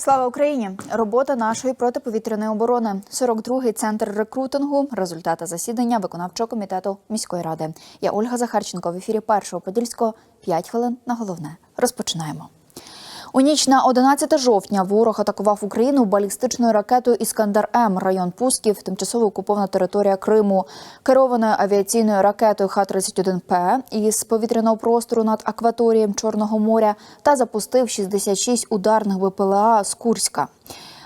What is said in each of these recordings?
Слава Україні! Робота нашої протиповітряної оборони. 42-й центр рекрутингу. Результати засідання виконавчого комітету міської ради. Я Ольга Захарченко в ефірі першого подільського. 5 хвилин на головне. Розпочинаємо. У ніч на 11 жовтня ворог атакував Україну балістичною ракетою Іскандер М. Район Пусків, тимчасово окупована територія Криму, керованою авіаційною ракетою Х-31П із повітряного простору над акваторієм Чорного моря та запустив 66 ударних БПЛА з Курська.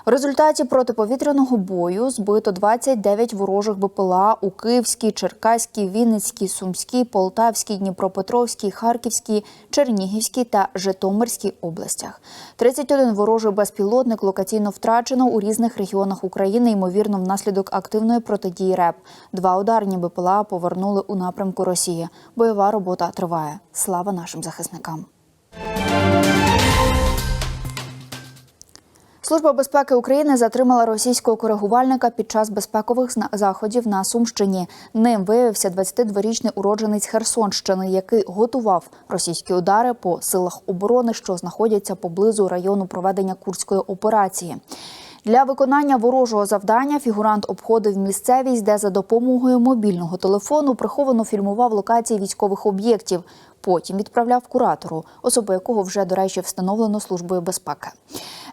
В результаті протиповітряного бою збито 29 ворожих БПЛА у Київській, Черкаській, Вінницькій, Сумській, Полтавській, Дніпропетровській, Харківській, Чернігівській та Житомирській областях. 31 ворожий безпілотник локаційно втрачено у різних регіонах України, ймовірно, внаслідок активної протидії РЕП. Два ударні БПЛА повернули у напрямку Росії. Бойова робота триває. Слава нашим захисникам. Служба безпеки України затримала російського коригувальника під час безпекових заходів на Сумщині. Ним виявився 22-річний уродженець Херсонщини, який готував російські удари по силах оборони, що знаходяться поблизу району проведення курської операції. Для виконання ворожого завдання фігурант обходив місцевість, де за допомогою мобільного телефону приховано фільмував локації військових об'єктів. Потім відправляв куратору, особу якого вже, до речі, встановлено службою безпеки.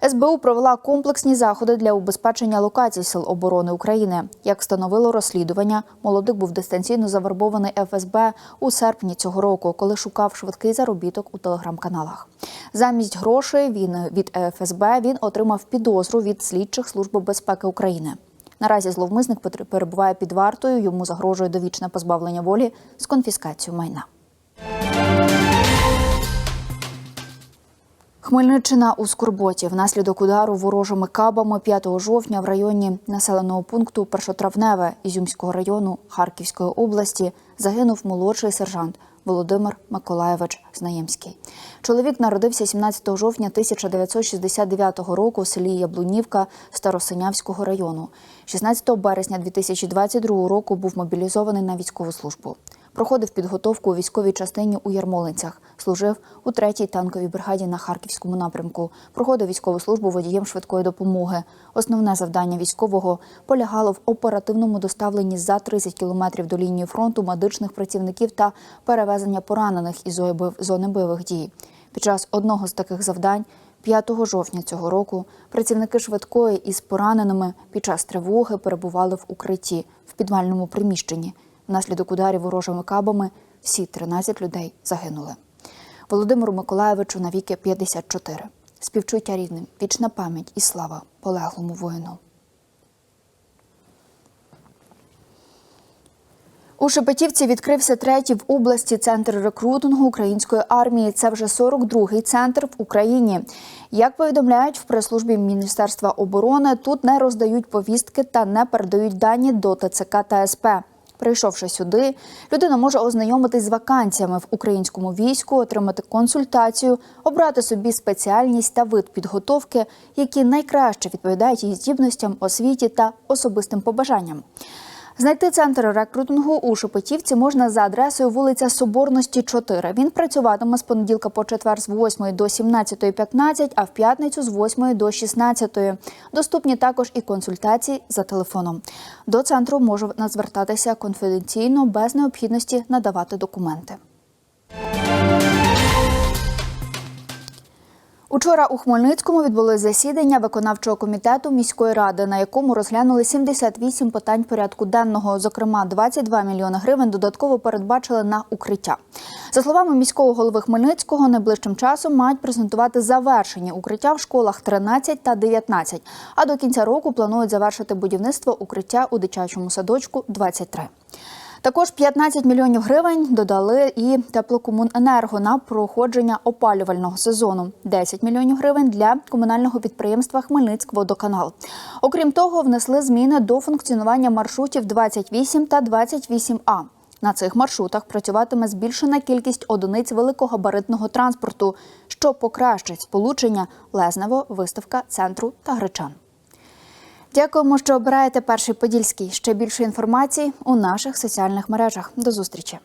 СБУ провела комплексні заходи для убезпечення локацій сил оборони України. Як встановило розслідування, молодик був дистанційно завербований ФСБ у серпні цього року, коли шукав швидкий заробіток у телеграм-каналах. Замість грошей він від ФСБ він отримав підозру від слідчих служби безпеки України. Наразі зловмисник перебуває під вартою. Йому загрожує довічне позбавлення волі з конфіскацією майна. Хмельниччина у Скорботі внаслідок удару ворожими кабами 5 жовтня в районі населеного пункту Першотравневе Ізюмського району Харківської області загинув молодший сержант Володимир Миколаєвич Знаємський. Чоловік народився 17 жовтня 1969 року у селі Яблунівка Старосинявського району. 16 березня 2022 року був мобілізований на військову службу. Проходив підготовку у військовій частині у Ярмолинцях. Служив у 3-й танковій бригаді на Харківському напрямку. Проходив військову службу водієм швидкої допомоги. Основне завдання військового полягало в оперативному доставленні за 30 кілометрів до лінії фронту медичних працівників та перевезення поранених із зони бойових дій. Під час одного з таких завдань 5 жовтня цього року працівники швидкої із пораненими під час тривоги перебували в укритті в підвальному приміщенні. Внаслідок ударів ворожими кабами всі 13 людей загинули. Володимиру Миколаєвичу навіки 54. Співчуття рідним, вічна пам'ять і слава полеглому воїну. У Шепетівці відкрився третій в області центр рекрутингу української армії. Це вже 42-й центр в Україні. Як повідомляють в прес-службі Міністерства оборони, тут не роздають повістки та не передають дані до ТЦК та СП. Прийшовши сюди, людина може ознайомитись з вакансіями в українському війську, отримати консультацію, обрати собі спеціальність та вид підготовки, які найкраще відповідають її здібностям, освіті та особистим побажанням. Знайти центр рекрутингу у Шепетівці можна за адресою вулиця Соборності, 4. Він працюватиме з понеділка по четвер з 8 до 17.15, а в п'ятницю з 8 до 16. Доступні також і консультації за телефоном. До центру можна звертатися конфіденційно без необхідності надавати документи. Учора у Хмельницькому відбулось засідання виконавчого комітету міської ради, на якому розглянули 78 питань порядку денного. Зокрема, 22 мільйони гривень додатково передбачили на укриття. За словами міського голови Хмельницького, найближчим часом мають презентувати завершені укриття в школах 13 та 19, А до кінця року планують завершити будівництво укриття у дитячому садочку 23. Також 15 мільйонів гривень додали і теплокомуненерго на проходження опалювального сезону. 10 мільйонів гривень для комунального підприємства Хмельницькводоканал. Окрім того, внесли зміни до функціонування маршрутів 28 та 28А. На цих маршрутах працюватиме збільшена кількість одиниць великогабаритного транспорту, що покращить сполучення Лезнево, виставка центру та Гречан. Дякуємо, що обираєте перший подільський. Ще більше інформації у наших соціальних мережах. До зустрічі.